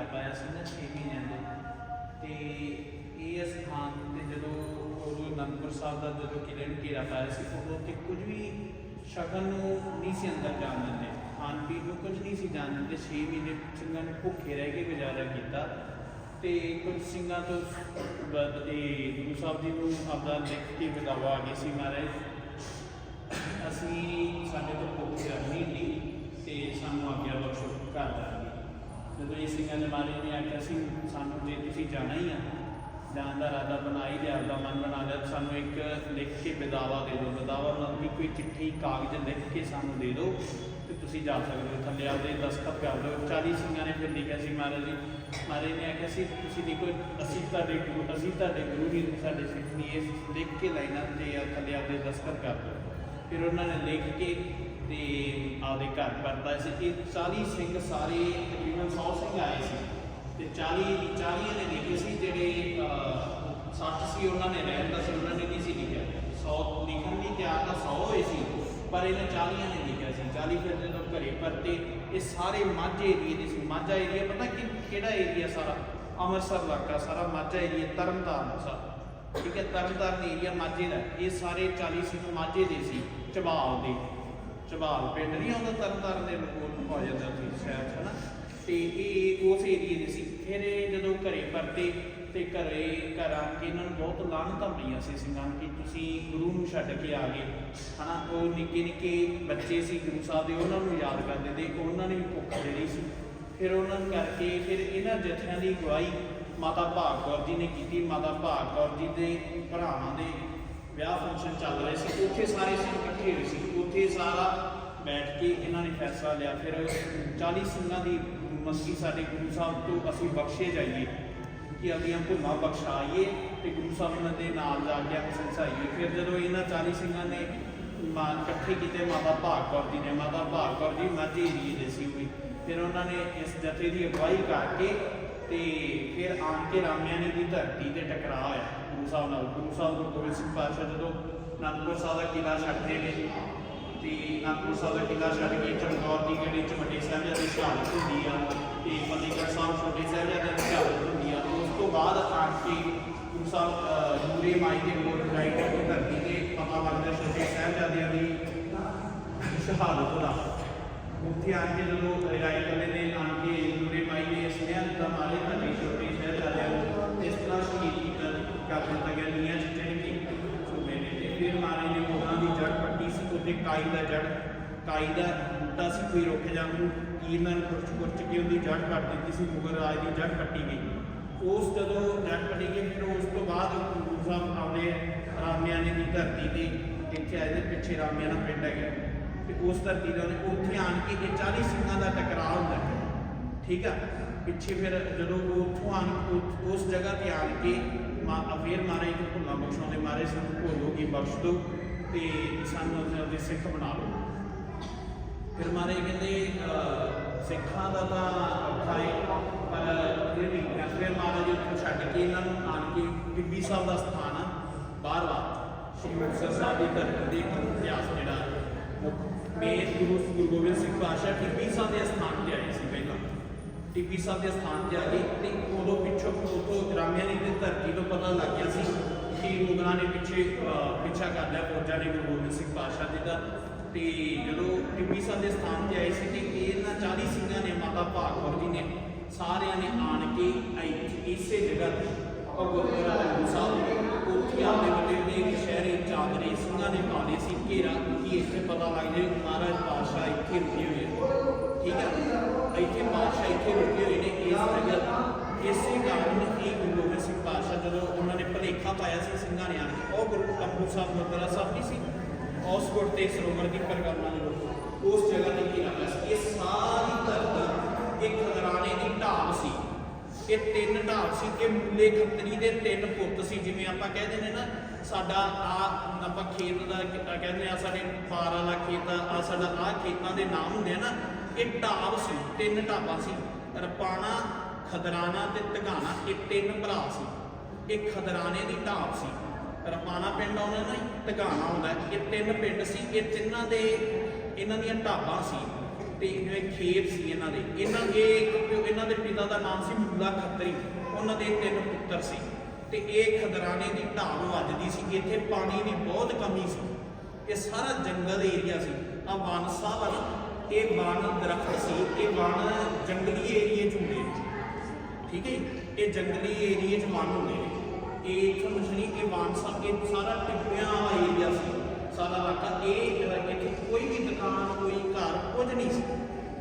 ਰਾਜਾ ਪਾਇਆ ਸੀ ਨਾ 6 ਮਹੀਨਿਆਂ ਦੇ ਤੇ ਇਹ ਸਥਾਨ ਤੇ ਜਦੋਂ ਗੁਰੂ ਅਨੰਦਪੁਰ ਸਾਹਿਬ ਦਾ ਜਦੋਂ ਕਿਲੇ ਨੂੰ ਘੇਰਾ ਪਾਇਆ ਸੀ ਉਦੋਂ ਤੇ ਕੁਝ ਵੀ ਸ਼ਗਨ ਨੂੰ ਨਹੀਂ ਸੀ ਅੰਦਰ ਜਾਣ ਦਿੰਦੇ। ਖਾਣ ਪੀਣ ਨੂੰ ਕੁਝ ਨਹੀਂ ਸੀ ਜਾਣ ਦਿੰਦੇ। 6 ਮਹੀਨੇ ਸਿੰਘਾਂ ਨੇ ਭੁੱਖੇ ਰਹਿ ਕੇ ਗੁਜ਼ਾਰਾ ਕੀਤਾ। ਤੇ ਕੁਝ ਸਿੰਘਾਂ ਤੋਂ ਇਹ ਗੁਰੂ ਸਾਹਿਬ ਜੀ ਨੂੰ ਆਪਦਾ ਲਿਖ ਕੇ ਵਿਦਾਵਾ ਆ ਗਈ ਸੀ ਮਹਾਰਾਜ। ਅਸੀਂ ਸਾਡੇ ਤੋਂ ਭੁੱਖ ਕਰਨੀ ਨਹੀਂ ਤੇ ਸਾਨੂੰ ਆਗਿਆ ਬਖਸ਼ੋ। ਘਰ ਜਾਈਏ ਜਦੋਂ ਇਹ ਸਿੰਘਾਂ ਨੇ ਮਾਰੇ ਨੇ ਆਖਿਆ ਸੀ, ਸਾਨੂੰ ਜੇ ਤੁਸੀਂ ਜਾਣਾ ਹੀ ਆ ਜਾਣ ਦਾ ਇਰਾਦਾ ਬਣਾ ਹੀ ਲਿਆ ਆਪਦਾ ਮਨ ਬਣਾ ਲਿਆ ਸਾਨੂੰ ਇੱਕ ਲਿਖ ਕੇ ਵਿਦਾਵਾ ਦੇ ਦਿਓ। ਵਿਦਾਵਾ ਮਤਲਬ ਵੀ ਕੋਈ ਚਿੱਠੀ, ਕਾਗਜ਼ ਲਿਖ ਕੇ ਸਾਨੂੰ ਦੇ ਦਿਓ ਤੇ ਤੁਸੀਂ ਜਾ ਸਕਦੇ ਹੋ। ਥੱਲੇ ਆਪਦੇ ਦਸਤਖਤ ਕਰ ਦਿਓ। 40 ਸਿੰਘਾਂ ਨੇ ਫਿਰ ਲਿਖਿਆ ਸੀ, ਮਹਾਰਾਜ ਜੀ ਮਹਾਰਾਜ ਨੇ ਆਖਿਆ ਸੀ, ਤੁਸੀਂ ਲਿਖੋ ਅਸੀਂ ਤੁਹਾਡੇ ਗੁਰੂ, ਅਸੀਂ ਤੁਹਾਡੇ ਗੁਰੂ ਜੀ, ਸਾਡੇ ਸਿੱਖ ਨਹੀਂ, ਇਹ ਲਿਖ ਕੇ ਲਾਈਨਾਂ ਤੇ ਆ, ਥੱਲੇ ਆਪਦੇ ਦਸਤਖਤ ਕਰ ਦਿਓ। ਫਿਰ ਉਹਨਾਂ ਨੇ ਲਿਖ ਕੇ ਤੇ ਆਪਦੇ ਘਰ ਪਰਤਾ ਸੀ। ਇਹ 40 ਸਿੰਘ ਸਾਰੇ ਤਕਰੀਬਨ 100 ਸਿੰਘ ਆਏ ਸੀ ਤੇ 40 40 ਨੇ ਲਿਖੇ ਸੀ ਜਿਹੜੇ ਅਹ, 60 ਸੀ ਉਹਨਾਂ ਨੇ ਰਹਿਣ ਦਾ ਸੀ ਉਹਨਾਂ ਨੇ ਨਹੀਂ ਸੀ ਲਿਖਿਆ। 100 ਲਿਖਣ ਲਈ ਤਿਆਰ ਤਾਂ 100 ਹੋਏ ਸੀ ਪਰ ਇਹਨਾਂ 40 ਨੇ ਲਿਖਿਆ ਸੀ। 40 ਫਿਰ ਜਦੋਂ ਘਰੇ ਪਰਤੇ ਇਹ ਸਾਰੇ ਮਾਝੇ ਏਰੀਏ ਦੇ ਸੀ। ਮਾਝਾ ਏਰੀਆ ਪਤਾ ਕਿ ਕਿਹੜਾ ਏਰੀਆ ਸਾਰਾ? ਅੰਮ੍ਰਿਤਸਰ ਇਲਾਕਾ ਸਾਰਾ ਮਾਝਾ ਏਰੀਆ ਤਰਨਤਾਰਨ ਸਾਹਿਬ ਠੀਕ ਹੈ ਤਰਨਤਾਰਨ ਏਰੀਆ ਮਾਝੇ ਦਾ। ਇਹ ਸਾਰੇ 40 ਸਿੰਘ ਮਾਝੇ ਦੇ ਸੀ ਚਬਾਲ ਦੇ। ਚਬਾਲ ਪਿੰਡ ਨਹੀਂ ਆਉਂਦਾ ਤਰਨਤਾਰਨ ਦੇ ਕੋਲ ਨੂੰ ਜਾਂਦਾ ਸੀ ਸ਼ਹਿਰ 'ਚ ਹਨਾ? ਤੇ ਇਹ ਉਸ ਏਰੀਏ ਦੇ ਸੀ। ਫਿਰ ਇਹ ਜਦੋਂ ਘਰੇ ਪਰਤੇ ਤੇ ਘਰੇ ਘਰ ਆ ਕੇ ਇਹਨਾਂ ਨੂੰ ਬਹੁਤ ਲਾਹਨਤਾਂ ਪਈਆਂ ਸੀ ਸਿੰਘਾਂ ਕਿ ਤੁਸੀਂ ਗੁਰੂ ਨੂੰ ਛੱਡ ਕੇ ਆ ਗਏ। ਹਨਾ, ਉਹ ਨਿੱਕੇ ਨਿੱਕੇ ਬੱਚੇ ਸੀ, ਗੁਰੂ ਸਾਹਿਬ ਦੇ, ਉਹਨਾਂ ਨੂੰ ਯਾਦ ਕਰਦੇ ਤੇ ਉਹਨਾਂ ਨੇ ਵੀ ਭੁੱਖ ਜਿਹੜੀ ਸੀ। ਫਿਰ ਉਹਨਾਂ ਨੂੰ ਕਰਕੇ ਫਿਰ ਇਹਨਾਂ ਜਥਿਆਂ ਦੀ ਅਗਵਾਈ ਮਾਤਾ ਭਾਗ ਕੌਰ ਜੀ ਨੇ ਕੀਤੀ। ਮਾਤਾ ਭਾਗ ਕੌਰ ਜੀ ਦੇ ਭਰਾਵਾਂ ਦੇ ਵਿਆਹ ਫੰਕਸ਼ਨ ਚੱਲ ਰਹੇ ਸੀ। ਉੱਥੇ ਸਾਰੇ ਸਿੰਘ ਇਕੱਠੇ ਹੋਏ ਸੀ। ਉੱਥੇ ਸਾਰਾ ਬੈਠ ਕੇ ਇਹਨਾਂ ਨੇ ਫੈਸਲਾ ਲਿਆ। ਫਿਰ 40 ਸਿੰਘਾਂ ਦੀ ਮੰਗੀ ਸਾਡੇ ਗੁਰੂ ਸਾਹਿਬ ਤੋਂ ਅਸੀਂ ਬਖਸ਼ੇ ਜਾਈਏ, ਕਿ ਆਪਣੀਆਂ ਭੁੱਲਾਂ ਬਖਸ਼ਾਈਏ ਤੇ ਗੁਰੂ ਸਾਹਿਬ ਉਹਨਾਂ ਦੇ ਨਾਲ ਜਾ ਕੇ ਅਸੀਂ ਸੰਸਾਈਏ। ਫਿਰ ਜਦੋਂ ਇਹਨਾਂ 40 ਸਿੰਘਾਂ ਨੇ ਮਾ ਇਕੱਠੇ ਕੀਤੇ, ਮਾਤਾ ਭਾਗ ਕੌਰ ਜੀ ਨੇ, ਮਾਤਾ ਭਾਗ ਕੌਰ ਜੀ ਮਾਝੇ ਏਰੀਏ ਦੇ ਸੀ ਉਹ। ਫਿਰ ਉਹਨਾਂ ਨੇ ਇਸ ਜਥੇ ਦੀ ਅਗਵਾਈ ਕਰਕੇ ਤੇ ਫਿਰ ਆਣ ਕੇ ਰਾਮਿਆਣੀ ਦੀ ਧਰਤੀ ਤੇ ਟਕਰਾਅ ਹੋਇਆ। ਗੁਰੂ ਸਾਹਿਬ ਨਾਲ, ਗੁਰੂ ਸਾਹਿਬ ਗੁਰੂ ਗੋਬਿੰਦ ਸਿੰਘ ਪਾਤਸ਼ਾਹ ਜਦੋਂ ਅਨੰਦਪੁਰ ਸਾਹਿਬ ਦਾ ਕਿਲਾ ਛੱਡਦੇ ਨੇ ਤੇ ਅਨੰਦਪੁਰ ਸਾਹਿਬ ਦਾ ਕਿਲਾ ਛੱਡ ਕੇ ਚਮਕੌਰ ਦੀ ਗੜੀ ਚ ਵੱਡੇ ਸਾਹਿਬਜ਼ਾਦੇ ਦੀ ਸ਼ਹਾਦਤ ਹੁੰਦੀ ਆ ਤੇ ਫਤਿਹਗੜ੍ਹ ਸਾਹਿਬ ਛੋਟੇ ਸਾਹਿਬਜ਼ਾਦੇ ਦੀ ਸ਼ਹਾਦਤ ਹੁੰਦੀ ਆ ਉਸ ਤੋਂ ਬਾਅਦ ਆਣ ਕੇ ਗੁਰੂ ਸਾਹਿਬ ਅਹ, ਨੂਰੇ ਮਾਈ ਦੇ ਕੋਲ ਰਾਈ ਦੀ ਧਰਤੀ ਤੇ ਪਤਾ ਲੱਗਦਾ ਛੋਟੇ ਸਾਹਿਬਜ਼ਾਦਿਆਂ ਦੀ ਸ਼ਹਾਦਤ ਦਾ। ਉੱਥੇ ਆ ਕੇ ਜਦੋਂ ਰਿਆਈ ਕਰਨੇ ਨੇ ਆਣ ਕੇ ਨੂਰੇ ਮਾਈ ਨੇ ਸੁਨੇਹਾ ਦਿੱਤਾ ਮਾਰੇ ਧਰਤੀ ਛੋਟੇ ਸਾਹਿਬਜ਼ਾਦਿਆਂ ਨੂੰ ਇਸ ਤਰ੍ਹਾਂ ਸ਼ਹੀਦ ਕੀਤਾ ਕਰ ਦਿੱਤਾ ਗਿਆ ਨੀਆਂ ਚ ਚੜ ਕੇ। ਸੂਬੇ ਨੇ ਤੇ ਫਿਰ ਮਾਰੇ ਨੇ ਉਹਨਾਂ ਦੀ ਜੜ ਪੱਟੀ ਕਾਈ ਦਾ ਜੜ, ਕਾਈ ਦਾ ਬੂਟਾ ਸੀ, ਕੋਈ ਰੁੱਖ ਜਾਂ ਨੂੰ ਕੀਰ ਨਾਲ ਖੁਰਚ ਖੁਰਚ ਕੇ ਉਹਦੀ ਜੜ ਕੱਟ ਦਿੱਤੀ ਸੀ, ਮੁਗਲ ਰਾਜ ਦੀ ਜੜ ਕੱਟੀ ਗਈ। ਉਸ ਜਦੋਂ ਜੜ ਕੱਟੀ ਗਈ, ਫਿਰ ਉਸ ਤੋਂ ਬਾਅਦ ਗੁਰੂ ਸਾਹਿਬ ਆਉਂਦੇ ਰਾਮਿਆਨੇ ਦੀ ਧਰਤੀ ਤੇ ਇੱਥੇ ਆਏ ਨੇ, ਪਿੱਛੇ ਰਾਮਿਆਨਾ ਪਿੰਡ ਹੈਗਾ। ਤੇ ਉਸ ਧਰਤੀ ਦਾ ਉਹਨੇ ਉੱਥੇ ਆਣ ਕੇ ਇਹ 40 ਸਿੰਘਾਂ ਦਾ ਟਕਰਾਅ ਹੁੰਦਾ ਹੈ। ਠੀਕ ਆ? ਪਿੱਛੇ ਫਿਰ ਜਦੋਂ ਉਹ ਉੱਥੋਂ ਆਣ ਉਸ- ਜਗ੍ਹਾ ਤੇ ਆਣ ਕੇ ਮਾ ਅਫੇਰ ਮਾਰੇ ਕਿ ਭੁੱਲਾਂ ਬਖਸ਼ਾਉਂਦੇ ਮਾਰੇ ਸਾਨੂੰ ਭੁੱਲੋ ਕੀ ਬਖਸ਼ ਦਿਓ। ਤੇ ਸਾਨੂੰ ਆਪਣੇ ਆਪਦੇ ਸਿੱਖ ਬਣਾ ਲਓ। ਫਿਰ ਮਾਰੇ ਕਹਿੰਦੇ ਸਿੱਖਾਂ ਦਾ ਤਾਂ ਔਖਾ ਹੈ ਪਰ ਫਿਰ ਵੀ ਫਿਰ ਮਹਾਰਾਜ ਜੀ ਛੱਡ ਕੇ ਇਹਨਾਂ ਨੂੰ ਆਣ ਕੇ ਟਿੱਬੀ ਸਾਹਿਬ ਦਾ ਸਥਾਨ ਆ ਬਾਹਰਵਾ ਸ਼੍ਰੀ ਮੁਕਤਸਰ ਸਾਹਿਬ ਦੀ ਧਰਤੀ ਦੇ ਇਤਿਹਾਸ ਜਿਹੜਾ ਮੁੱਖ ਮੇਨ ਗੁਰੂ ਗੁਰੂ ਗੋਬਿੰਦ ਸਿੰਘ ਪਾਤਸ਼ਾਹ ਟਿੱਬੀ ਸਾਹਿਬ ਦੇ ਸਥਾਨ ਤੇ ਆਏ ਸੀ ਪਹਿਲਾਂ। ਟਿੱਬੀ ਸਾਹਿਬ ਦੇ ਸਥਾਨ ਤੇ ਆ ਗਏ ਤੇ ਉਦੋਂ ਪਿੱਛੋਂ ਉਤੋਂ ਰਾਮਿਆਨੀ ਦੀ ਧਰਤੀ ਤੋਂ ਪਤਾ ਲੱਗ ਗਿਆ ਸੀ ਕਿ ਮੁਗਲਾਂ ਨੇ ਪਿੱਛੇ ਪਿੱਛਾ ਕਰ ਲਿਆ ਫੌਜਾਂ ਨੇ ਗੁਰੂ ਗੋਬਿੰਦ ਸਿੰਘ ਪਾਤਸ਼ਾਹ ਜੀ ਦਾ ਤੇ ਜਦੋਂ ਟਿੱਬੀ ਸਾਹਿਬ ਦੇ ਸਥਾਨ ਤੇ ਆਏ ਸੀ ਤੇ ਇਹਨਾਂ 40 ਸਿੰਘਾਂ ਨੇ, ਮਾਤਾ ਭਾਗਵਤ ਜੀ ਨੇ ਸਾਰਿਆਂ ਨੇ ਆਣ ਕੇ ਇਸੇ ਜਗ੍ਹਾ ਤੇ ਉਹ ਗੁਰਦੁਆਰਾ ਸਾਹਿਬ ਉੱਥੇ ਆਪਦੇ ਵੱਡੇ ਵੱਡੇ ਸ਼ਹਿਰੀ ਚਾਦਰੇ ਸਿੰਘਾਂ ਨੇ ਪਾਉਂਦੇ ਸੀ, ਘੇਰਾ, ਕਿ ਇੱਥੇ ਪਤਾ ਲੱਗ ਜਾਏ, ਮਹਾਰਾਜ ਪਾਤਸ਼ਾਹ ਇੱਥੇ ਰੁਕੇ ਹੋਏ ਆ ਠੀਕ ਹੈ ਇੱਥੇ ਪਾਤਸ਼ਾਹ ਇੱਥੇ ਰੁਕੇ ਹੋਏ ਨੇ, ਇਸ ਜਗ੍ਹਾ ਇਸੇ ਕਾਰਨ ਹੀ ਗੁਰੂ ਗੋਬਿੰਦ ਸਿੰਘ ਪਾਤਸ਼ਾਹ ਜਦੋਂ ਉਹਨਾਂ ਨੇ ਭਲੇਖਾ ਪਾਇਆ ਸੀ ਸਿੰਘਾਂ ਨੇ ਆਣ ਕੇ, ਉਹ ਗੁਰੂ ਅੰਮ੍ਰਿਤਸਰ ਸਾਹਿਬ ਗੁਰਦੁਆਰਾ ਸਾਹਿਬ ਨਹੀਂ ਸੀ, ਉਸ ਗੁਰ ਤੇ ਸਰੋਵਰ ਦੀ ਪਰਿਕਰਮਾ ਨੂੰ ਉਸ ਜਗ੍ਹਾ ਤੇ ਕੀ ਰੱਖਿਆ ਸੀ। ਇਹ ਸਾਰੀ ਧਰਤੀ ਇੱਕ ਖਦਰਾਣੇ ਦੀ ਢਾਬ ਸੀ। ਇਹ ਤਿੰਨ ਢਾਬ ਸੀ ਕਿ ਮੁੱਲੇ ਖੱਤਰੀ ਦੇ ਤਿੰਨ ਪੁੱਤ ਸੀ, ਜਿਵੇਂ ਆਪਾਂ ਕਹਿੰਦੇ ਨੇ ਨਾ, ਸਾਡਾ ਆ ਆਪਾਂ ਖੇਤ ਦਾ ਕਹਿੰਦੇ ਆ ਸਾਡੇ ਪਾਰ ਵਾਲਾ ਖੇਤ ਆ ਆਹ ਸਾਡਾ ਆ ਖੇਤਾਂ ਦੇ ਨਾਮ ਹੁੰਦੇ ਆ ਨਾ, ਇਹ ਢਾਬ ਸੀ, ਤਿੰਨ ਢਾਬਾਂ ਸੀ। ਰਪਾਣਾ ਖਦਰਾਣਾ ਤੇ ਟਿਕਾਣਾ ਇਹ ਤਿੰਨ ਭਰਾ ਸੀ। ਇਹ ਖਦਰਾਣੇ ਦੀ ਢਾਬ ਸੀ। ਰਪਾਣਾ ਪਿੰਡ ਆਉਂਦਾ ਨਾ ਟਿਕਾਣਾ ਆਉਂਦਾ। ਇਹ ਤਿੰਨ ਪਿੰਡ ਸੀ, ਇਹ ਤਿੰਨਾਂ ਦੇ ਇਹਨਾਂ ਦੀਆਂ ਢਾਬਾਂ ਸੀ ਤੇ ਇਹ ਖੇਤ ਸੀ ਇਹਨਾਂ ਦੇ। ਇਹਨਾਂ ਇਹ ਇਹਨਾਂ ਦੇ ਪਿਤਾ ਦਾ ਨਾਮ ਸੀ ਮੁੱਲਾ ਖੱਤਰੀ। ਉਹਨਾਂ ਦੇ ਤਿੰਨ ਪੁੱਤਰ ਸੀ। ਤੇ ਇਹ ਖਦਰਾਣੇ ਦੀ ਢਾਬ ਵੱਜਦੀ ਸੀ। ਇੱਥੇ ਪਾਣੀ ਦੀ ਬਹੁਤ ਕਮੀ ਸੀ। ਇਹ ਸਾਰਾ ਜੰਗਲ ਏਰੀਆ ਸੀ। ਆ ਵਨ ਸਾਹਿਬ ਆ ਇਹ ਵਨ ਦਰਖਤ ਸੀ। ਇਹ ਵਨ ਜੰਗਲੀ ਏਰੀਏ ਚ ਹੁੰਦੇ ਠੀਕ ਹੈ ਜੀ? ਇਹ ਜੰਗਲੀ ਏਰੀਏ ਚ ਵਨ ਹੁੰਦੇ ਨੇ ਇਹ ਇੱਥੋਂ ਮਸ਼ਨੀ ਇਹ ਵਨ ਸਾਹਿਬ ਇਹ ਸਾਰਾ ਟਿੱਪਿਆਂ ਵਾਲਾ ਏਰੀਆ ਸੀ। ਸਾਰਾ ਇਲਾਕਾ ਇਹ ਅਹ, ਇੱਥੇ ਕੋਈ ਵੀ ਦੁਕਾਨ ਕੋਈ ਘਰ ਕੁਝ ਨਹੀਂ ਸੀ।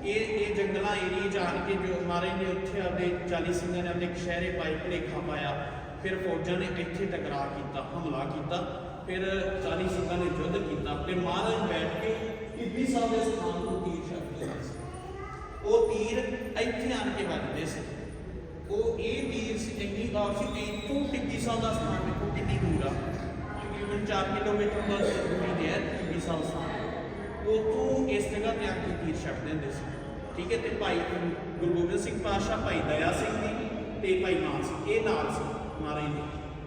ਇਹ ਇਹ ਜੰਗਲਾਂ ਏਰੀਏ ਜਾਣ ਕੇ ਜੋ ਮਾਰੇ ਨੇ ਉੱਥੇ ਆਪਦੇ 40 ਸਿੰਘਾਂ ਨੇ ਆਪਦੇ ਸ਼ਹਿਰੇ ਪਾਈ ਭਲੇਖਾ ਪਾਇਆ। ਫਿਰ ਫੌਜਾਂ ਨੇ ਇੱਥੇ ਟਕਰਾਅ ਕੀਤਾ ਹਮਲਾ ਕੀਤਾ। ਫਿਰ 40 ਸਿੰਘਾਂ ਨੇ ਯੁੱਧ ਕੀਤਾ। ਤੇ ਮਹਾਰਾਜ ਬੈਠ ਕੇ ਕਿੱਡੀ ਸਾਹਿਬ ਦੇ ਸਥਾਨ ਤੋਂ ਤੀਰ ਛੱਡਦੇ ਸੀ। ਉਹ ਤੀਰ ਇੱਥੇ ਆਣ ਕੇ ਵੱਜਦੇ ਸੀ। ਉਹ ਇਹ ਤੀਰ ਸੀ ਇੰਨੀ ਔਰ ਸੀ ਤੇ ਤੋਂ ਟਿੱਬੀ ਸਾਹਿਬ ਦਾ ਸਥਾਨ ਦੇਖੋ ਕਿੰਨੀ ਦੂਰ ਆ। ਤਕਰੀਬਨ 4 ਕਿਲੋਮੀਟਰ ਦਾ ਦੂਰੀ ਤੇ ਹੈ ਟਿੱਬੀ ਸਾਹਿਬ ਸਥਾਨ ਉਤੋਂ ਇਸ ਜਗ੍ਹਾ ਤੇ ਆ ਕੇ ਤੀਰ ਛੱਡ ਦਿੰਦੇ ਸੀ। ਠੀਕ ਹੈ ਤੇ ਭਾਈ ਗੁਰੂ ਗੋਬਿੰਦ ਸਿੰਘ ਪਾਤਸ਼ਾਹ ਭਾਈ ਦਇਆ ਸਿੰਘ ਜੀ ਤੇ ਭਾਈ ਮਾਨ ਸਿੰਘ ਇਹ ਨਾਲ ਸੀ ਮਹਾਰਾਜ ਦੇ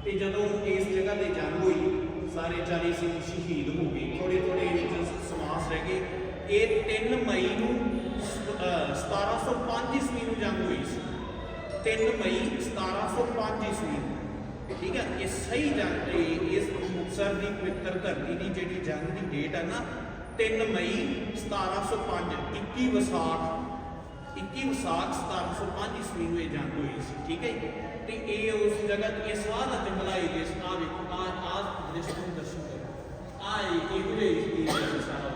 ਤੇ ਜਦੋਂ ਇਸ ਜਗ੍ਹਾ ਤੇ ਜੰਗ ਹੋਈ ਸਾਰੇ 40 ਸਿੰਘ ਸ਼ਹੀਦ ਹੋ ਗਏ। ਥੋੜੇ ਥੋੜੇ ਵਿੱਚ ਸਮਾਸ ਰਹਿ ਗਏ। ਇਹ 3 ਮਈ ਨੂੰ ਅਹ, 1705 ਈਸਵੀ ਨੂੰ ਜੰਗ ਹੋਈ ਸੀ। 3 ਮਈ 1705 ਈਸਵੀ ਨੂੰ ਠੀਕ ਹੈ ਇਹ ਸਹੀ ਜੰਗ ਇਹ ਇਸ ਮੁਕਤਸਰ ਦੀ ਪਵਿੱਤਰ ਧਰਤੀ ਦੀ ਜਿਹੜੀ ਜੰਗ ਦੀ ਡੇਟ ਹੈ ਨਾ 3 ਮਈ 1705 21 ਵਿਸਾਖ 21 ਵਿਸਾਖ 1705 ਈਸਵੀ ਨੂੰ ਇਹ ਜੰਗ ਹੋਈ ਸੀ ਠੀਕ ਹੈ ਜੀ? ਤੇ ਇਹ ਉਸ ਜਗ੍ਹਾ ਤੇ ਇਹ ਸਾਰਾ ਜੰਗਲਾ ਏਰੀਆ ਸੀ ਆ ਵੇਖੋ ਆ ਆ ਦ੍ਰਿਸ਼ ਨੂੰ ਦਰਸ਼ਨ ਕਰੋ ਆ ਇਹ ਇਹ ਵੀ ਏਰੀਆ ਸੀ ਸਾਰਾ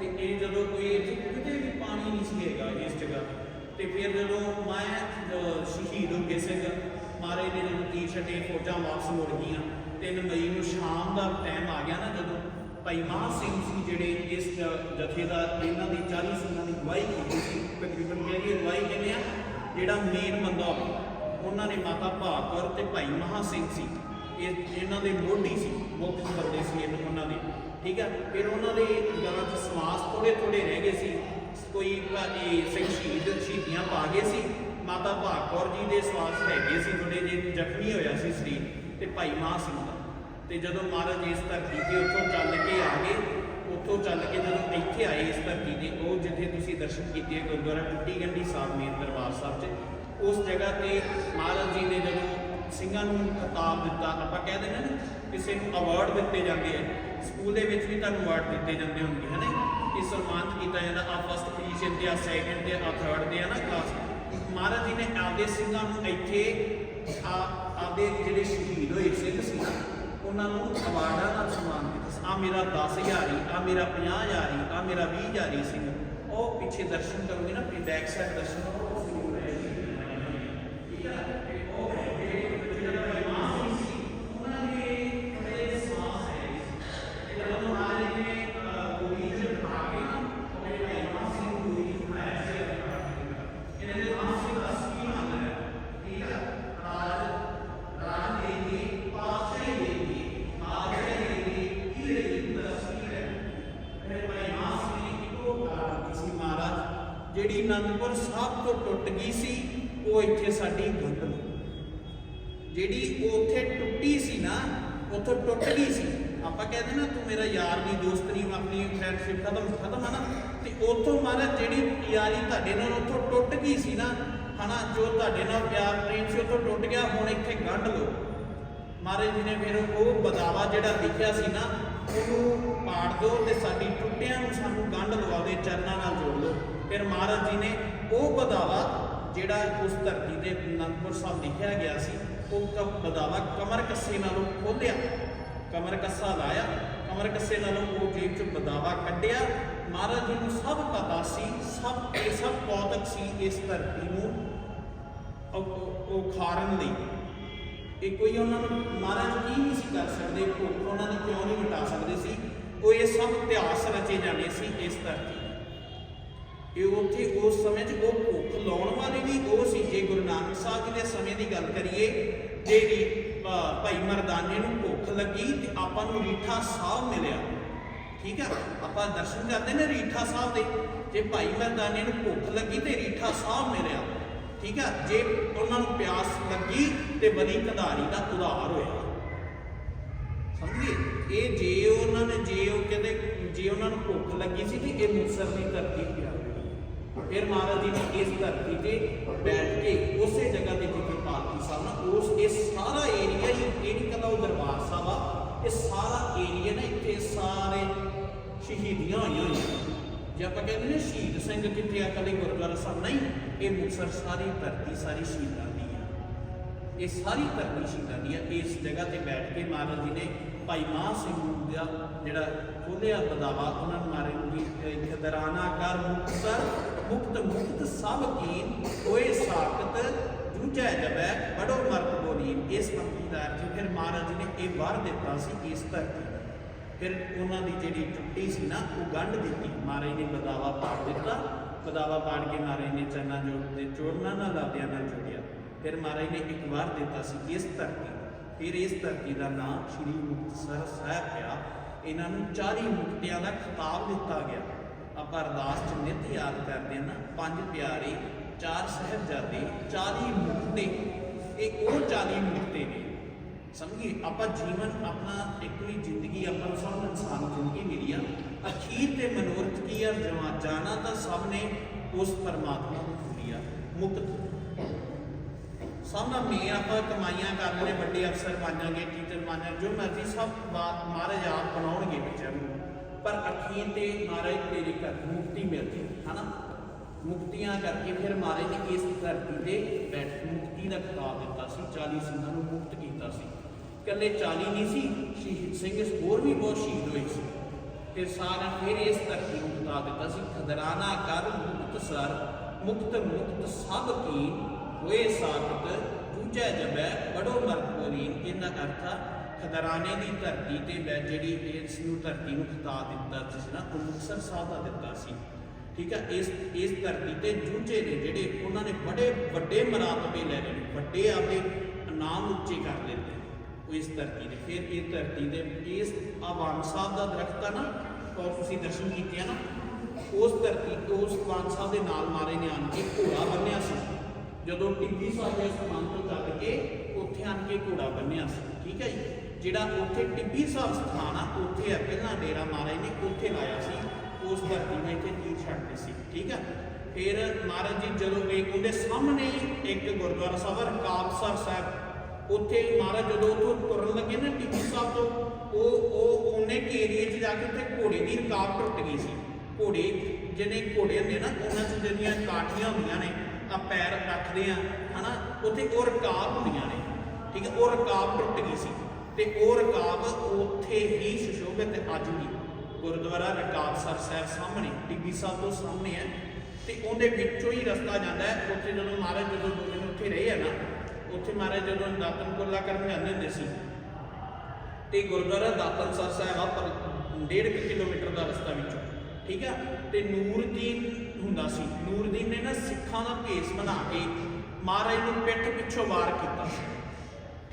ਤੇ ਇਹ ਜਦੋਂ ਕੋਈ ਇੱਥੇ ਕਿਤੇ ਵੀ ਪਾਣੀ ਨਹੀਂ ਸੀ ਹੈਗਾ ਇਸ ਜਗ੍ਹਾ ਤੇ ਤੇ ਫਿਰ ਜਦੋਂ ਮੈਂ ਸ਼ਹੀਦ ਹੋ ਗਏ ਸਿੰਘ, ਮਾਰੇ ਨੇ ਜਦੋਂ ਤੀਰ ਛੱਡੇ ਫੌਜਾਂ ਵਾਪਸ ਮੁੜ ਗਈਆਂ। 3 ਮਈ ਨੂੰ ਸ਼ਾਮ ਦਾ ਟਾਈਮ ਆ ਗਿਆ ਨਾ ਜਦੋਂ ਭਾਈ ਮਾਨ ਸਿੰਘ ਸੀ ਜਿਹੜੇ ਇਸ ਜ- ਜਥੇ ਦਾ ਇਹਨਾਂ ਦੀ 40 ਸਿੰਘਾਂ ਦੀ ਅਗਵਾਈ ਕੀਤੀ ਸੀ, ਤਕਰੀਬਨ ਕਹਿੰਦੀ ਅਗਵਾਈ ਕਹਿੰਦੇ ਆ? ਜਿਹੜਾ ਮੇਨ ਬੰਦਾ ਉਹਨਾਂ ਨੇ ਮਾਤਾ ਭਾਗਵਰ ਤੇ ਭਾਈ ਮਹਾ ਸਿੰਘ ਸੀ। ਇਹ ਇਹਨਾਂ ਦੇ ਮੋਢੀ ਸੀ, ਮੁੱਖ ਬੰਦੇ ਸੀ ਇਹਨਾਂ ਉਹਨਾਂ ਦੇ। ਠੀਕ ਹੈ ਫਿਰ ਉਹਨਾਂ ਦੇ ਗਲਾਂ 'ਚ ਸਮਾਸ ਥੋੜੇ ਥੋੜੇ ਰਹਿ ਗਏ ਸੀ। ਕੋਈ ਭਾਜੀ ਸਿੰਘ ਸ਼ਹੀਦ ਸ਼ਹੀਦੀਆਂ ਪਾ ਗਏ ਸੀ। ਮਾਤਾ ਭਾਗਵਰ ਜੀ ਦੇ ਸਵਾਸ ਹੈਗੇ ਸੀ। ਥੋੜੇ ਜਿਹੇ ਜ਼ਖਮੀ ਹੋਇਆ ਸੀ ਸਰੀਰ ਤੇ ਭਾਈ ਮਹਾ ਸਿੰਘ ਦਾ ਤੇ ਜਦੋਂ ਮਹਾਰਾਜ ਇਸ ਧਰਤੀ ਤੇ ਉੱਥੋਂ ਚੱਲ ਕੇ ਆ ਗਏ, ਉੱਥੋਂ ਚੱਲ ਕੇ ਜਦੋਂ ਇੱਥੇ ਆਏ ਇਸ ਧਰਤੀ ਦੇ ਉਹ ਜਿੱਥੇ ਤੁਸੀਂ ਦਰਸ਼ਨ ਕੀਤੇ ਗੁਰਦੁਆਰਾ ਟੁੱਟੀ ਗੰਢੀ ਸਾਹਿਬ ਮੇਨ ਦਰਬਾਰ ਸਾਹਿਬ 'ਚ, ਉਸ ਜਗ੍ਹਾ ਤੇ ਮਹਾਰਾਜ ਜੀ ਨੇ ਜਦੋਂ ਸਿੰਘਾਂ ਨੂੰ ਖਿਤਾਬ ਦਿੱਤਾ, ਆਪਾਂ ਕਹਿ ਦਿੰਦੇ ਨਾ, ਕਿਸੇ ਨੂੰ ਅਵਾਰਡ ਦਿੱਤੇ ਜਾਂਦੇ ਆ, ਸਕੂਲ ਦੇ ਵਿੱਚ ਵੀ ਤੁਹਾਨੂੰ ਅਵਾਰਡ ਦਿੱਤੇ ਜਾਂਦੇ ਹੋਣਗੇ, ਹੈ ਨਾ ਸਨਮਾਨਿਤ ਕੀਤਾ ਜਾਂਦਾ। ਆ ਫਸਟ ਪੋਜੀਸ਼ਨ ਤੇ ਆ ਸੈਕੰਡ ਤੇ ਆ ਥਰਡ ਤੇ ਆ ਨਾ ਕਲਾਸ ਮਹਾਰਾਜ ਜੀ ਨੇ ਆਪਦੇ ਸਿੰਘਾਂ ਨੂੰ ਇੱਥੇ ਆ, ਆਪਦੇ ਜਿਹੜੇ ਸ਼ਹੀਦ ਹੋਏ ਸਿੰਘ ਸੀ, ਉਹਨਾਂ ਨੂੰ ਅਵਾਰਡਾਂ ਨਾਲ ਸਨਮਾਨ ਕੀਤਾ ਆ ਮੇਰਾ 10000 ਆ ਮੇਰਾ 50000 ਆ ਮੇਰਾ 20000 ਸਿੰਘ, ਉਹ ਪਿੱਛੇ ਦਰਸ਼ਨ ਕਰੋਗੇ ਨਾ, ਆਪਣੀ ਬੈਕ ਸਾਈਡ ਦਰਸ਼ਨ ਕਰੋ ਉਹ ਜ਼ਰੂਰ ਹੈ ਠੀਕ ਹੈ ਤੇ ਉਹ ਜਿਹੜੇ ਜਿਹੜਾ ਇਮਾਮ ਸੀ ਉਹਨਾਂ ਦੇ ਬੜੇ ਸਾਹ ਹੈ ਤੇ ਜਦੋਂ ਮਹਾਰਾਜ ਨੇ ਗੋਲੀ ਚ ਆ ਕੇ ਨਾ ਉਹ ਇਮਾਮ ਸਿੰਘ ਨੂੰ ਗੋਲੀ ਚ ਬਣਾਇਆ ਸੀ ਇਹਨਾਂ ਦੇ ਇਮਾਮ ਸਿੰਘ ਦਾ ਕੀ ਨਾਮ ਹੈ ਠੀਕ ਹੈ ਰਾਜ ਰਾਜ ਦੇ ਜੀ ਪਾਸੇ ਦੇ ਜੀ ਆਜੇ ਦੇ ਜੀ ਇਹ ਦੀ ਤਸਵੀਰ ਹੈ ਮੇਰੇ ਭਾਈ ਇਮਾਮ ਸਿੰਘ ਨੇ ਇੱਕੋ ਗੱਲ ਕੀਤੀ ਸੀ ਮਹਾਰਾਜ ਜਿਹੜੀ ਅਨੰਦਪੁਰ ਸਾਹਿਬ ਤੋਂ ਟੁੱਟ ਗਈ ਸੀ, ਉਹ ਇੱਥੇ ਸਾਡੀ ਗੰਢ ਲਓ ਜਿਹੜੀ ਉੱਥੇ ਟੁੱਟੀ ਸੀ ਨਾ, ਉੱਥੋਂ ਟੁੱਟ ਗਈ ਸੀ। ਆਪਾਂ ਕਹਿੰਦੇ ਨਾ, ਤੂੰ ਮੇਰਾ ਯਾਰ ਨਹੀਂ, ਦੋਸਤ ਨਹੀਂ ਆਪਣੀ ਫਰੈਂਡਸ਼ਿਪ ਖਤਮ ਖਤਮ ਹੈ ਨਾ ਤੇ ਉੱਥੋਂ ਮਹਾਰਾਜ ਜਿਹੜੀ ਯਾਰੀ ਤੁਹਾਡੇ ਨਾਲ ਉੱਥੋਂ ਟੁੱਟ ਗਈ ਸੀ ਨਾ, ਹਨਾ, ਜੋ ਤੁਹਾਡੇ ਨਾਲ ਪਿਆਰ, ਪ੍ਰੇਮ ਸੀ, ਉੱਥੋਂ ਟੁੱਟ ਗਿਆ, ਹੁਣ ਇੱਥੇ ਗੰਢ ਲਓ। ਮਹਾਰਾਜ ਜੀ ਨੇ ਫਿਰ ਉਹ ਬਦਾਵਾ ਜਿਹੜਾ ਲਿਖਿਆ ਸੀ ਨਾ, ਉਹਨੂੰ ਪਾੜ ਦਿਓ ਤੇ ਸਾਡੀ ਟੁੱਟਿਆਂ ਨੂੰ ਸਾਨੂੰ ਗੰਢ ਲਵਾ ਦੇ ਚਰਨਾਂ ਨਾਲ ਜੋੜ ਲਓ। ਫਿਰ ਮਹਾਰਾਜ ਜੀ ਨੇ ਉਹ ਬਦਾਵਾ ਜਿਹੜਾ ਉਸ ਧਰਤੀ ਦੇ ਅਨੰਦਪੁਰ ਸਾਹਿਬ ਲਿਖਿਆ ਗਿਆ ਸੀ, ਉਹ ਕ- ਬਦਾਵਾ ਕਮਰ ਕੱਸੇ ਨਾਲੋਂ ਖੋਲਿਆ ਕਮਰ ਕੱਸਾ ਲਾਇਆ ਕਮਰ ਕੱਸੇ ਨਾਲੋਂ ਉਹ ਜੇਬ ਚ ਬਦਾਵਾ ਕੱਢਿਆ। ਮਹਾਰਾਜ ਜੀ ਨੂੰ ਸਭ ਪਤਾ ਸੀ, ਸਭ ਇਹ ਸਭ ਕੌਤਕ ਸੀ ਇਸ ਧਰਤੀ ਨੂੰ, ਉਹ- ਖਾਰਨ ਲਈ। ਇਹ ਕੋਈ ਉਹਨਾਂ ਨੂੰ, ਮਹਾਰਾਜ ਕੀ ਨਹੀਂ ਸੀ ਕਰ ਸਕਦੇ, ਭੁੱਖ ਉਹਨਾਂ ਦੀ ਕਿਉਂ ਨਹੀਂ ਮਿਟਾ ਸਕਦੇ ਸੀ? ਉਹ ਇਹ ਸਭ ਇਤਿਹਾਸ ਰਚੇ ਜਾਣੇ ਸੀ ਇਸ ਧਰਤੀ ਇਹ ਉੱਥੇ ਉਸ ਸਮੇਂ 'ਚ ਉਹ ਭੁੱਖ ਲਾਉਣ ਵਾਲੇ ਵੀ ਉਹ ਸੀ। ਜੇ ਗੁਰੂ ਨਾਨਕ ਸਾਹਿਬ ਜੀ ਦੇ ਸਮੇਂ ਦੀ ਗੱਲ ਕਰੀਏ, ਜਿਹੜੀ ਭਾਈ ਮਰਦਾਨੇ ਨੂੰ ਭੁੱਖ ਲੱਗੀ ਤੇ ਆਪਾਂ ਨੂੰ ਰੀਠਾ ਸਾਹਿਬ ਮਿਲਿਆ। ਠੀਕ ਆ? ਆਪਾਂ ਦਰਸ਼ਨ ਕਰਦੇ ਨੇ ਰੀਠਾ ਸਾਹਿਬ ਦੇ। ਜੇ ਭਾਈ ਮਰਦਾਨੇ ਨੂੰ ਭੁੱਖ ਲੱਗੀ ਤੇ ਰੀਠਾ ਸਾਹਿਬ ਮਿਲਿਆ। ਠੀਕ ਆ? ਜੇ ਉਹਨਾਂ ਨੂੰ ਪਿਆਸ ਲੱਗੀ ਤੇ ਬਲੀ ਕਧਾਰੀ ਦਾ ਉਧਾਰ ਹੋਇਆ। ਸਮਝੀਏ? ਇਹ ਜੇ ਉਹਨਾਂ ਨੇ, ਜੇ ਉਹ ਕਹਿੰਦੇ ਜੇ ਉਹਨਾਂ ਨੂੰ ਭੁੱਖ ਲੱਗੀ ਸੀ ਤੇ ਇਹ ਮੁਸਰ ਦੀ ਧਰਤੀ ਫਿਰ ਮਹਾਰਾਜ ਜੀ ਨੇ ਇਸ ਧਰਤੀ ਤੇ ਬੈਠ ਕੇ ਉਸੇ ਜਗ੍ਹਾ ਤੇ ਜਿੱਥੇ ਪਾਲਕੀ ਸਾਹਿਬ ਨਾ ਉਸ, ਇਹ ਸਾਰਾ ਏਰੀਆ ਹੀ ਇਹ ਨਹੀਂ ਕਹਿੰਦਾ ਉਹ ਦਰਬਾਰ ਸਾਹਿਬ ਆ, ਇਹ ਸਾਰਾ ਏਰੀਆ ਨਾ ਇੱਥੇ ਸਾਰੇ ਸ਼ਹੀਦੀਆਂ ਹੋਈਆਂ ਹੋਈਆਂ। ਜੇ ਆਪਾਂ ਕਹਿੰਦੇ ਨੇ ਸ਼ਹੀਦ ਸਿੰਘ ਕਿੱਥੇ ਆ ਕੱਲੇ ਗੁਰਦੁਆਰਾ ਸਾਹਿਬ ਨਹੀਂ, ਇਹ ਮੁਕਤਸਰ ਸਾਰੀ ਧਰਤੀ ਸਾਰੀ ਸ਼ਹੀਦਾਂ ਦੀ ਆ। ਇਹ ਸਾਰੀ ਧਰਤੀ ਸ਼ਹੀਦਾਂ ਦੀ ਆ। ਇਸ ਜਗ੍ਹਾ ਤੇ ਬੈਠ ਕੇ ਮਹਾਰਾਜ ਜੀ ਨੇ ਭਾਈ ਮਾਹ ਸਿੰਘ ਦਾ ਜਿਹੜਾ ਖੋਲਿਆ ਬਦਾਵਾ, ਉਹਨਾਂ ਨੂੰ ਮਾਰੇ ਨੂੰ ਵੀ ਖਦਰਾਨਾ ਕਰ ਮੁਕਤਸਰ ਮੁਕਤ ਮੁਕਤ ਸਭ ਕੀਨ ਹੋਏ ਸਾਖਤ ਜੂਝੈ ਜਬੈ ਬੜੋ ਮਰਦ ਬੋਲੀ ਇਸ ਪੰਕਤੀ ਦਾ ਅਰਥ ਫਿਰ ਮਹਾਰਾਜ ਜੀ ਨੇ ਇਹ ਵਾਰ ਦਿੱਤਾ ਸੀ ਇਸ ਧਰਤੀ ਨੂੰ। ਫਿਰ ਉਹਨਾਂ ਦੀ ਜਿਹੜੀ ਟੁੱਟੀ ਸੀ ਨਾ, ਉਹ ਗੰਢ ਦਿੱਤੀ। ਮਹਾਰਾਜ ਨੇ ਬਦਾਵਾ ਪਾੜ ਦਿੱਤਾ। ਬਦਾਵਾ ਪਾੜ ਕੇ ਮਹਾਰਾਜ ਨੇ ਚੰਨਾ ਜੋੜ ਦੇ ਚੋੜਨਾ ਨਾਲ ਲਾਦਿਆਂ ਨਾਲ ਜੋੜਿਆ। ਫਿਰ ਮਹਾਰਾਜ ਨੇ ਇੱਕ ਵਾਰ ਦਿੱਤਾ ਸੀ ਇਸ ਧਰਤੀ ਫਿਰ ਇਸ ਧਰਤੀ ਦਾ ਨਾਮ ਸ਼੍ਰੀ ਮੁਕਤਸਰ ਸਾਹਿਬ ਪਿਆ। ਇਹਨਾਂ ਨੂੰ 40 ਮੁਕਤਿਆਂ ਦਾ ਖਿਤਾਬ ਦਿੱਤਾ ਗਿਆ। ਆਪਾਂ ਅਰਦਾਸ ਚ ਨਿਤ ਯਾਦ ਕਰਦੇ ਹਾਂ ਨਾ, ਪੰਜ ਪਿਆਰੇ, ਚਾਰ ਸਾਹਿਬਜ਼ਾਦੇ 40 ਮੁਕਤੇ। ਇਹ ਉਹ 40 ਮੁਕਤੇ ਨੇ। ਸਮਝੀਏ, ਆਪਾਂ ਜੀਵਨ ਆਪਣਾ ਇੱਕ ਵੀ ਜ਼ਿੰਦਗੀ ਆਪਾਂ ਨੂੰ ਸਭ ਨੂੰ ਇਨਸਾਨ ਜ਼ਿੰਦਗੀ ਮਿਲੀ ਆ। ਅਖੀਰ ਤੇ ਮਨੋਰਥ ਕੀ ਆ ਜਾਣਾ ਤਾਂ ਸਭ ਨੇ ਉਸ ਪਰਮਾਤਮਾ ਨੂੰ ਮਿਲੀ ਆ, ਮੁਕਤ। ਸਭ ਨਾਲ ਮੇ ਆਪਾਂ, ਕਮਾਈਆਂ ਕਰਦੇ ਵੱਡੇ ਅਫਸਰ ਬਣ ਜਾਗੇ ਟੀਚਰ ਬਣ ਜੋ ਮਰਜ਼ੀ ਸਭ ਮਹਾਰਾਜ ਆਪ ਬਣਾਉਣਗੇ ਬੱਚਿਆਂ ਨੂੰ। ਪਰ ਅਖੀਰ ਤੇ ਮਹਾਰਾਜ ਤੇਰੀ ਘਰ ਮੁਕਤੀ ਮਿਲਦੀ ਹਨਾ? ਮੁਕਤੀਆਂ ਕਰਕੇ ਫਿਰ ਮਹਾਰਾਜ ਨੇ ਇਸ ਧਰਤੀ ਤੇ ਬੈਠ ਮੁਕਤੀ ਦਾ ਖਿਤਾਬ ਦਿੱਤਾ ਸੀ 40 ਸਿੰਘਾਂ ਨੂੰ ਮੁਕਤ ਕੀਤਾ ਸੀ। ਇਕੱਲੇ 40 ਨਹੀਂ ਸੀ, ਸ਼ਹੀਦ ਸਿੰਘ ਹੋਰ ਵੀ ਬਹੁਤ ਸ਼ਹੀਦ ਹੋਏ ਸੀ। ਤੇ ਸਾਰਾ ਫਿਰ ਇਸ ਧਰਤੀ ਨੂੰ ਖਿਤਾਬ ਦਿੱਤਾ ਸੀ, ਖਦਰਾਨਾ ਕਰ ਮੁਕਤ ਸਰ, ਮੁਕਤ ਮੁਕਤ ਸਭ ਕੀ ਹੋਏ ਸਾਖਤ, ਦੂਜਾ ਜਬੈ ਬੜੋ ਮਰਕੋਰੀ ਇਹਨਾਂ ਕਰਤਾ ਖਦਰਾਨੇ ਦੀ ਧਰਤੀ ਤੇ ਮੈਂ ਜਿਹੜੀ ਇਸ ਨੂੰ ਧਰਤੀ ਨੂੰ ਖਿਤਾਬ ਦਿੱਤਾ ਸੀ ਨਾ, ਉਹ ਮੁਕਤਸਰ ਸਾਹਿਬ ਦਾ ਦਿੱਤਾ ਸੀ। ਠੀਕ ਹੈ ਇਸ ਇਸ ਧਰਤੀ ਤੇ ਜੂਝੇ ਨੇ ਜਿਹੜੇ, ਉਹਨਾਂ ਨੇ ਬੜੇ ਵੱਡੇ ਮਰਾਤਬੇ ਲੈ ਲਏ ਨੇ, ਵੱਡੇ ਆਪਦੇ ਨਾਮ ਉੱਚੇ ਕਰ ਲੈਂਦੇ ਉਹ ਇਸ ਧਰਤੀ ਦੇ। ਫਿਰ ਇਹ ਧਰਤੀ ਦੇ, ਇਸ ਆਵਾਨ ਸਾਹਿਬ ਦਾ ਦਰਖਤ ਆ ਨਾ ਔਰ ਤੁਸੀਂ ਦਰਸ਼ਨ ਕੀਤੇ ਆ ਨਾ, ਉਸ ਧਰਤੀ, ਉਸ ਆਵਾਨ ਸਾਹਿਬ ਦੇ ਨਾਲ ਮਾਰੇ ਨੇ ਆਣ ਕੇ ਘੋੜਾ ਬੰਨਿਆ ਸੀ। ਜਦੋਂ ਟਿੱਬੀ ਸਾਹਿਬ ਦੇ ਸਥਾਨ ਤੋਂ ਚੱਲ ਕੇ, ਉੱਥੇ ਆਣ ਕੇ ਘੋੜਾ ਬੰਨਿਆ ਸੀ। ਠੀਕ ਹੈ ਜੀ? ਜਿਹੜਾ ਉੱਥੇ ਟਿੱਬੀ ਸਾਹਿਬ ਸਥਾਨ ਆ ਉੱਥੇ ਆ ਪਹਿਲਾਂ ਡੇਰਾ ਮਹਾਰਾਜ ਨੇ ਉੱਥੇ ਲਾਇਆ ਸੀ ਉਸ ਧਰਤੀ ਨੇ ਇੱਥੇ ਤੀਰ ਛੱਡਦੇ ਸੀ ਠੀਕ ਹੈ ਫਿਰ ਮਹਾਰਾਜ ਜੀ ਜਦੋਂ ਇਹ ਉਹਦੇ ਸਾਹਮਣੇ ਇੱਕ ਗੁਰਦੁਆਰਾ ਸਾਹਿਬ ਆ, ਰਕਾਬਸਰ ਸਾਹਿਬ। ਉੱਥੇ ਮਹਾਰਾਜ ਜਦੋਂ ਉੱਥੋਂ ਤੁਰਨ ਲੱਗੇ ਨਾ ਟਿੱਬੀ ਸਾਹਿਬ ਤੋਂ ਉਹ ਉਹ ਉਹਨੇ ਏਰੀਏ 'ਚ ਜਾ ਕੇ ਉੱਥੇ ਘੋੜੇ ਦੀ ਰਕਾਬ ਟੁੱਟ ਗਈ ਸੀ। ਘੋੜੇ ਜਿਹੜੇ ਘੋੜੇ ਹੁੰਦੇ ਨਾ ਉਹਨਾਂ 'ਚ ਜਿਹੜੀਆਂ ਕਾਠੀਆਂ ਹੁੰਦੀਆਂ ਨੇ ਆ ਪੈਰ ਰੱਖਦੇ ਆ ਹਨਾ? ਉੱਥੇ ਉਹ ਰਕਾਬ ਹੁੰਦੀਆਂ ਨੇ ਠੀਕ ਹੈ ਉਹ ਰਕਾਬ ਟੁੱਟ ਗਈ ਸੀ। ਤੇ ਉਹ ਰਕਾਬ ਉੱਥੇ ਹੀ ਸੁਸ਼ੋਭਿਤ ਅੱਜ ਵੀ। ਗੁਰਦੁਆਰਾ ਰਕਾਬਸਰ ਸਾਹਿਬ ਸਾਹਮਣੇ ਟਿੱਬੀ ਸਾਹਿਬ ਤੋਂ ਸਾਹਮਣੇ ਹੈ ਤੇ ਉਹਦੇ ਵਿੱਚੋਂ ਹੀ ਰਸਤਾ ਜਾਂਦਾ ਹੈ। ਉੱਥੇ ਜਦੋਂ ਮਹਾਰਾਜ ਜਦੋਂ ਦੋ ਦਿਨ ਉੱਥੇ ਰਹੇ ਆ ਨਾ, ਉੱਥੇ ਮਹਾਰਾਜ ਜਦੋਂ ਦਾਤਨ ਕੁੱਲਾ ਕਰਨ ਜਾਂਦੇ ਹੁੰਦੇ ਸੀ, ਤੇ ਗੁਰਦੁਆਰਾ ਦਾਤਨਸਰ ਸਾਹਿਬ ਆ ਪਰ 1.5 ਕਿਲੋਮੀਟਰ ਦਾ ਰਸਤਾ ਵਿੱਚੋਂ, ਠੀਕ ਆ? ਤੇ ਨੂਰਦੀਨ ਹੁੰਦਾ ਸੀ। ਨੂਰਦੀਨ ਨੇ ਨਾ ਸਿੱਖਾਂ ਦਾ ਭੇਸ ਬਣਾ ਕੇ ਮਹਾਰਾਜ ਨੂੰ ਪਿੱਠ ਪਿੱਛੋਂ ਵਾਰ ਕੀਤਾ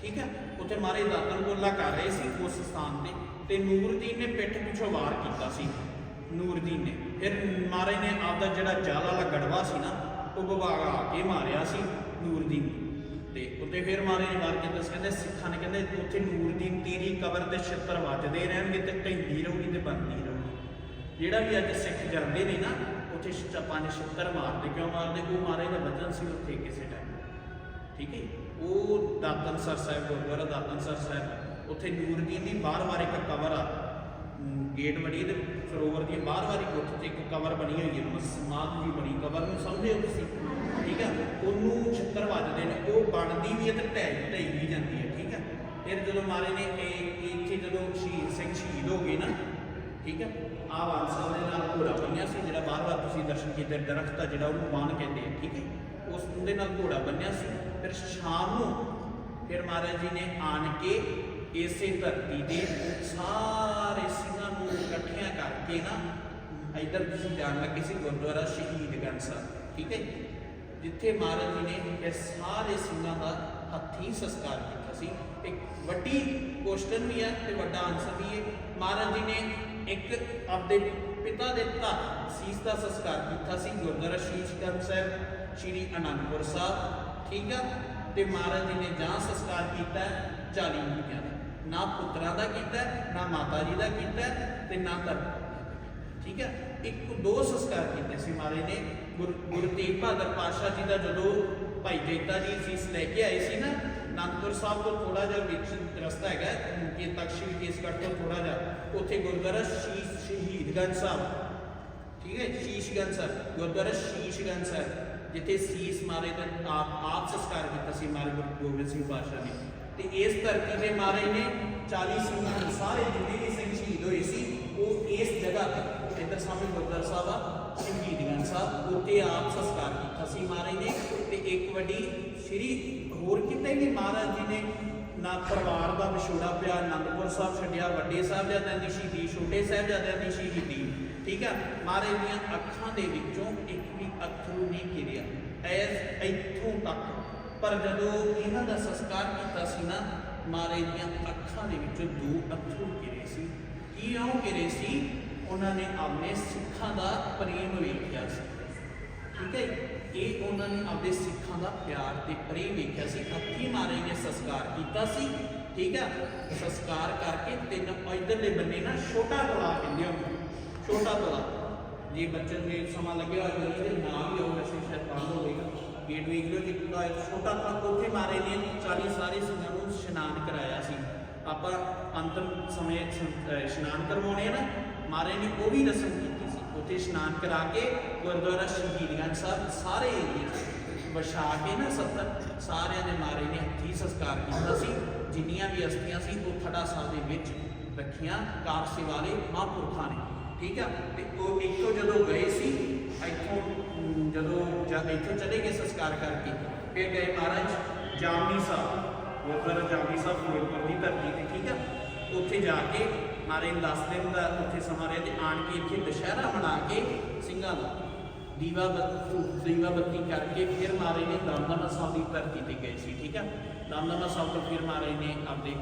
ਠੀਕ ਹੈ ਉੱਥੇ ਮਹਾਰਾਜ ਦਾਤਨ ਗੋਲਾ ਕਰ ਰਹੇ ਸੀ ਉਸ ਸਥਾਨ ਤੇ ਤੇ ਨੂਰਦੀਨ ਨੇ ਪਿੱਠ ਪਿੱਛੋਂ ਵਾਰ ਕੀਤਾ ਸੀ। ਨੂਰਦੀਨ ਨੇ ਫਿਰ ਮਹਾਰਾਜ ਨੇ ਆਪਦਾ ਜਿਹੜਾ ਜਾਲ ਵਾਲਾ ਗੜਵਾ ਸੀ ਨਾ, ਉਹ ਵਿਭਾਗ ਆ ਕੇ ਮਾਰਿਆ ਸੀ ਨੂਰਦੀਨ ਨੇ। ਤੇ ਉੱਤੇ ਫਿਰ ਮਹਾਰਾਜ ਨੇ ਵਾਰ ਕੀਤਾ ਸੀ। ਕਹਿੰਦੇ ਸਿੱਖਾਂ ਨੇ ਕਹਿੰਦੇ ਉੱਥੇ ਨੂਰਦੀਨ ਤੇਰੀ ਕਬਰ ਦੇ ਛਿੱਤਰ ਵੱਜਦੇ ਰਹਿਣਗੇ ਤੇ ਢਹਿੰਦੀ ਰਹੂਗੀ ਤੇ ਬਣਦੀ ਰਹੂਗੀ। ਜਿਹੜਾ ਵੀ ਅੱਜ ਸਿੱਖ ਜਾਂਦੇ ਨੇ ਨਾ, ਉੱਥੇ ਛ- ਪੰਜ ਛਿੱਤਰ ਮਾਰਦੇ ਕਿਉਂ ਮਾਰਦੇ? ਉਹ ਮਹਾਰਾਜ ਦਾ ਵਚਨ ਸੀ ਉੱਥੇ ਕਿਸੇ ਟਾਈਮ ਠੀਕ ਹੈ ਉਹ ਦਾਤਨਸਰ ਸਾਹਿਬ, ਗੁਰਦੁਆਰਾ ਦਾਤਨਸਰ ਸਾਹਿਬ ਉੱਥੇ ਨੂਰਦੀਨ ਦੀ ਬਾਹਰ ਵਾਰ ਇੱਕ ਕਵਰ ਆ। ਗੇਟ ਬਣੀ ਤੇ ਸਰੋਵਰ ਦੀ ਬਾਹਰ ਵਾਰੀ ਗੁੱਟ ਤੇ ਇੱਕ ਕਵਰ ਬਣੀ ਹੋਈ ਹੈ ਸਮਾਧ ਜੀ ਬਣੀ, ਕਵਰ ਨੂੰ ਸਮਝਦੇ ਹੋ ਤੁਸੀਂ? ਠੀਕ ਹੈ ਉਹਨੂੰ ਛਿੱਤਰ ਵੱਜਦੇ ਨੇ। ਉਹ ਬਣਦੀ ਵੀ ਹੈ ਤੇ ਢਹਿ ਢਹਿ ਵੀ ਜਾਂਦੀ ਹੈ ਠੀਕ ਹੈ ਫਿਰ ਜਦੋਂ ਮਾਰੇ ਨੇ ਇਹ ਇੱਥੇ ਜਦੋਂ ਸ਼ਹੀਦ ਸਿੰਘ ਸ਼ਹੀਦ ਹੋ ਗਏ ਨਾ, ਠੀਕ ਹੈ ਆ ਵਾਂਸਾ ਦੇ ਨਾਲ ਘੋੜਾ ਬੰਨਿਆ ਸੀ, ਜਿਹੜਾ ਬਾਰ ਬਾਰ ਤੁਸੀਂ ਦਰਸ਼ਨ ਕੀਤੇ ਦਰਖਤ ਆ ਜਿਹੜਾ ਉਹਨੂੰ ਬਾਣ ਕਹਿੰਦੇ ਆ, ਠੀਕ ਹੈ ਉਸ ਦੇ ਨਾਲ ਘੋੜਾ ਬੰਨਿਆ ਸੀ। ਫਿਰ ਸ਼ਾਮ ਨੂੰ ਫਿਰ ਮਹਾਰਾਜ ਜੀ ਨੇ ਆਣ ਕੇ ਇਸੇ ਧਰਤੀ ਦੇ ਸਾਰੇ ਸਿੰਘਾਂ ਨੂੰ ਇਕੱਠਿਆਂ ਕਰਕੇ ਨਾ ਇਧਰ ਤੁਸੀਂ ਜਾਣ ਲੱਗੇ ਸੀ ਗੁਰਦੁਆਰਾ ਸ਼ਹੀਦਗੰਜ ਸਾਹਿਬ, ਠੀਕ ਹੈ ਜਿੱਥੇ ਮਹਾਰਾਜ ਜੀ ਨੇ ਇਹ ਸਾਰੇ ਸਿੰਘਾਂ ਦਾ ਹੱਥੀਂ ਸੰਸਕਾਰ ਕੀਤਾ ਕੀਤਾ ਸੀ। ਇੱਕ ਵੱਡੀ ਕੁਐਸਚਨ ਵੀ ਹੈ ਤੇ ਵੱਡਾ ਆਨਸਰ ਵੀ ਹੈ। ਮਹਾਰਾਜ ਜੀ ਨੇ ਇੱਕ ਆਪਦੇ ਪਿਤਾ ਦੇ ਘਰ ਸੀਸ ਦਾ ਸੰਸਕਾਰ ਕੀਤਾ ਸੀ, ਗੁਰਦੁਆਰਾ ਸ਼ੀਸ਼ ਸ਼ੀਸ਼ਗੰਜ ਸਾਹਿਬ, ਸ਼੍ਰੀ ਅਨੰਦਪੁਰ ਸਾਹਿਬ, ਠੀਕ ਆ? ਤੇ ਮਹਾਰਾਜ ਜੀ ਨੇ ਜਾਂ ਸੰਸਕਾਰ ਕੀਤਾ ਹੈ 40 ਮੁੰਡਿਆਂ ਦਾ। ਨਾ ਪੁੱਤਰਾਂ ਦਾ ਕੀਤਾ ਨਾ ਮਾਤਾ ਜੀ ਦਾ ਕੀਤਾ ਹੈ ਤੇ ਨਾ ਧਰਮ ਠੀਕ ਹੈ ਇੱਕ ਦੋ ਸੰਸਕਾਰ ਕੀਤੇ ਸੀ ਮਹਾਰਾਜ ਨੇ। ਗੁਰ ਗੁਰੂ ਤੇਗ ਬਹਾਦਰ ਪਾਤਸ਼ਾਹ ਜੀ ਦਾ ਜਦੋਂ ਭਾਈ ਜੈਤਾ ਜੀ ਸੀਸ ਲੈ ਕੇ ਆਏ ਸੀ ਨਾ ਅਨੰਦਪੁਰ ਸਾਹਿਬ ਤੋਂ ਥੋੜਾ ਜਿਹਾ ਵਿੱਚ ਰਸਤਾ ਹੈਗਾ ਕਿ ਤਖਸ਼ੀ ਕੇਸਗੜ੍ਹ ਤੋਂ ਥੋੜਾ ਜਿਹਾ। ਉੱਥੇ ਗੁਰਦੁਆਰਾ ਸ਼ੀਸ਼ ਸ਼ਹੀਦਗੰਜ ਸਾਹਿਬ। ਠੀਕ ਹੈ ਸ਼ੀਸ਼ਗੰਜ ਸਾਹਿਬ। ਗੁਰਦੁਆਰਾ ਸ਼ੀਸ਼ਗੰਜ ਸਾਹਿਬ, ਜਿੱਥੇ ਸੀਸ ਮਾਰੇ ਦਾ ਆਪ ਆਪ ਸੰਸਕਾਰ ਕੀਤਾ ਸੀ ਮਾਰੇ ਗੁਰੂ ਗੋਬਿੰਦ ਸਿੰਘ ਪਾਤਸ਼ਾਹ ਨੇ। ਤੇ ਇਸ ਧਰਤੀ ਦੇ ਮਾਰੇ ਨੇ 40 ਸਿੰਘਾਂ ਨੂੰ ਸਾਰੇ ਜਿੰਨੇ ਵੀ ਸਿੰਘ ਸ਼ਹੀਦ ਹੋਏ ਸੀ, ਉਹ ਇਸ ਜਗ੍ਹਾ ਤੇ, ਇੱਧਰ ਸਾਹਮਣੇ ਗੁਰਦੁਆਰਾ ਸਾਹਿਬ ਆ ਸ਼ਹੀਦਗੰਜ ਸਾਹਿਬ ਉੱਤੇ ਆਪ ਸੰਸਕਾਰ ਕੀਤਾ ਸੀ ਮਹਾਰਾਜ ਨੇ। ਤੇ ਇੱਕ ਵੱਡੀ ਸ਼੍ਰੀ ਹੋਰ ਕਿਤੇ ਵੀ ਮਹਾਰਾਜ ਜੀ ਨੇ ਨਾ ਪਰਿਵਾਰ ਦਾ ਵਿਛੋੜਾ ਪਿਆ, ਅਨੰਦਪੁਰ ਸਾਹਿਬ ਛੱਡਿਆ, ਵੱਡੇ ਸਾਹਿਬਜ਼ਾਦਿਆਂ ਦੀ ਸ਼ਹੀਦੀ, ਛੋਟੇ ਸਾਹਿਬਜ਼ਾਦਿਆਂ ਦੀ ਸ਼ਹੀਦੀ, ਠੀਕ ਆ? ਮਹਾਰਾਜ ਦੀਆਂ ਅੱਖਾਂ ਦੇ ਵਿੱਚੋਂ ਇੱਕ ਵੀ ਅੱਥਰੂ ਨਹੀਂ ਗਿਰਿਆ ਐਸ ਇੱਥੋਂ ਤੱਕ। ਪਰ ਜਦੋਂ ਇਹਨਾਂ ਦਾ ਸੰਸਕਾਰ ਕੀਤਾ ਸੀ ਨਾ, ਮਹਾਰਾਜ ਦੀਆਂ ਅੱਖਾਂ ਦੇ ਵਿੱਚੋਂ ਦੋ ਅੱਥਰੂ ਗਿਰੇ ਸੀ। ਕਿਉਂ ਗਿਰੇ ਸੀ? ਉਹਨਾਂ ਨੇ ਆਪਣੇ ਸਿੱਖਾਂ ਦਾ ਪ੍ਰੇਮ ਵੇਖਿਆ ਸੀ। ਠੀਕ ਹੈ ਇਹ ਉਹਨਾਂ ਨੇ ਆਪਣੇ ਸਿੱਖਾਂ ਦਾ ਪਿਆਰ ਤੇ ਪ੍ਰੇਮ ਵੇਖਿਆ ਸੀ ਅੱਖੀ ਮਾਰੇ ਨੇ ਸੰਸਕਾਰ ਕੀਤਾ ਸੀ, ਠੀਕ ਹੈ ਸੰਸਕਾਰ ਕਰਕੇ ਤਿੰਨ ਇਧਰਲੇ ਬੰਨੇ ਨਾ ਛੋਟਾ ਤਲਾ ਕਹਿੰਦੇ ਉਹਨੂੰ, ਛੋਟਾ ਤਲਾ ਜੇ ਬੱਚੇ ਨੂੰ ਸਮਾਂ ਲੱਗਿਆ ਹੋਇਆ ਤਾਂ ਇਹਦੇ ਨਾਮ ਵੀ ਹੋਊਗਾ ਵੈਸੇ ਸ਼ਾਇਦ ਬੰਦ ਹੋਵੇਗਾ ਗੇਟ ਵੇਖ ਲਿਓ ਜੀ ਪੂਰਾ ਇੱਕ ਛੋਟਾ ਤਲਾ ਉੱਥੇ ਮਾਰੇ ਨੇ 40 ਸਾਰੇ ਸਿੰਘਾਂ ਨੂੰ ਇਸ਼ਨਾਨ ਕਰਾਇਆ ਸੀ। ਆਪਾਂ ਅੰਤਮ ਸਮੇਂ ਇਸ਼ਨਾਨ ਕਰਵਾਉਣੇ ਆ ਨਾ ਮਾਰੇ ਨੇ ਉਹ ਵੀ ਰਸਮ ਕੀਤੀ। ਉੱਥੇ ਇਸ਼ਨਾਨ ਕਰਾ ਕੇ ਗੁਰਦੁਆਰਾ ਸ਼ਹੀਦਗੰਜ ਸਾਹਿਬ ਸਾਰੇ ਏਰੀਏ 'ਚ ਵਛਾ ਕੇ ਨਾ ਸੱਤਰ ਸਾਰਿਆਂ ਦੇ ਮਾਰੇ ਨੇ ਹੱਥੀ ਸੰਸਕਾਰ ਕੀਤਾ ਸੀ, ਜਿੰਨੀਆਂ ਵੀ ਅਸਥੀਆਂ ਸੀ, ਉਹ ਥੜਾ ਸਾਹਿਬ ਦੇ ਵਿੱਚ ਰੱਖੀਆਂ ਕਾਰਸੇ ਵਾਲੇ ਮਹਾਂਪੁਰਖਾਂ ਨੇ। ਠੀਕ ਆ? ਤੇ ਉਹ ਇੱਥੋਂ ਜਦੋਂ ਗਏ ਸੀ, ਇੱਥੋਂ ਜਦੋਂ ਜਦ ਇੱਥੋਂ ਚਲੇ ਗਏ ਸੰਸਕਾਰ ਕਰਕੇ, ਫਿਰ ਗਏ ਮਹਾਰਾਜ ਜਾਮਨੀ ਸਾਹਿਬ, ਗੁਰਦੁਆਰਾ ਜਾਮਨੀ ਸਾਹਿਬ, ਫਿਰੋਜ਼ਪੁਰ ਦੀ ਧਰਤੀ ਤੇ, ਠੀਕ ਆ? ਉੱਥੇ ਜਾ ਕੇ ਮਾਰੇ ਨੂੰ 10 ਦਿਨ ਦਾ ਉੱਥੇ ਸਮਾਂ ਰਿਹਾ ਤੇ ਆਣ ਕੇ ਇੱਥੇ ਦੁਸ਼ਹਿਰਾ ਮਨਾ ਕੇ ਸਿੰਘਾਂ ਦਾ ਦੀਵਾ ਬੱਤੀ ਦੀਵਾ ਬੱਤੀ ਕਰਕੇ ਫਿਰ ਮਾਰੇ ਨੇ ਦਮਦਮਾ ਸਾਹਿਬ ਦੀ ਧਰਤੀ ਤੇ ਗਏ ਸੀ, ਠੀਕ ਆ? ਦਮਦਮਾ ਸਾਹਿਬ ਤੋਂ ਫਿਰ ਮਾਰੇ ਨੇ ਆਪਦੇ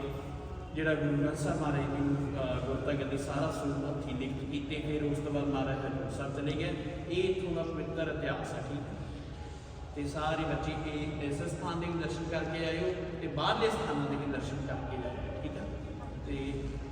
ਜਿਹੜਾ ਗੁਰੂ ਗ੍ਰੰਥ ਸਾਹਿਬ ਮਾਰੇ ਜੀ ਗੁਰਤਾ ਗੱਦੀ ਸਾਰਾ ਸਰੂਪ ਹੱਥੀਂ ਲਿਖਤ ਕੀਤੇ, ਫਿਰ ਉਸ ਤੋਂ ਬਾਅਦ ਮਹਾਰਾਜ ਹਜ਼ੂਰ ਸਾਹਿਬ ਚਲੇ ਗਏ। ਇਹ ਇੱਥੋਂ ਦਾ ਪਵਿੱਤਰ ਇਤਿਹਾਸ ਹੈ ਠੀਕ ਹੈ। ਤੇ ਸਾਰੇ ਬੱਚੇ ਇਹ ਇਸ ਸਥਾਨ ਦੇ ਵੀ ਦਰਸ਼ਨ ਕਰਕੇ ਆਇਓ ਤੇ ਬਾਹਰਲੇ ਸਥਾਨਾਂ ਦੇ ਵੀ ਦਰਸ਼ਨ ਕਰਕੇ ਜਾਇਓ ਠੀਕ ਹੈ ਤੇ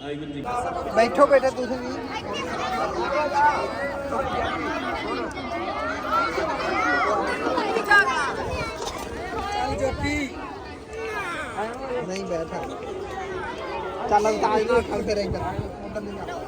ਵਾਹਿਗੁਰੂ ਜੀ ਬੈਠੋ ਬੇਟਾ ਤੁਸੀਂ ਵੀ। ਨਹੀਂ ਬੈਠਾ। ਚੱਲ ਤਾਜ ਨਾਲ ਖੜ ਕੇ ਰਹਿ ਉਧਰ ਨਹੀਂ ਜਾ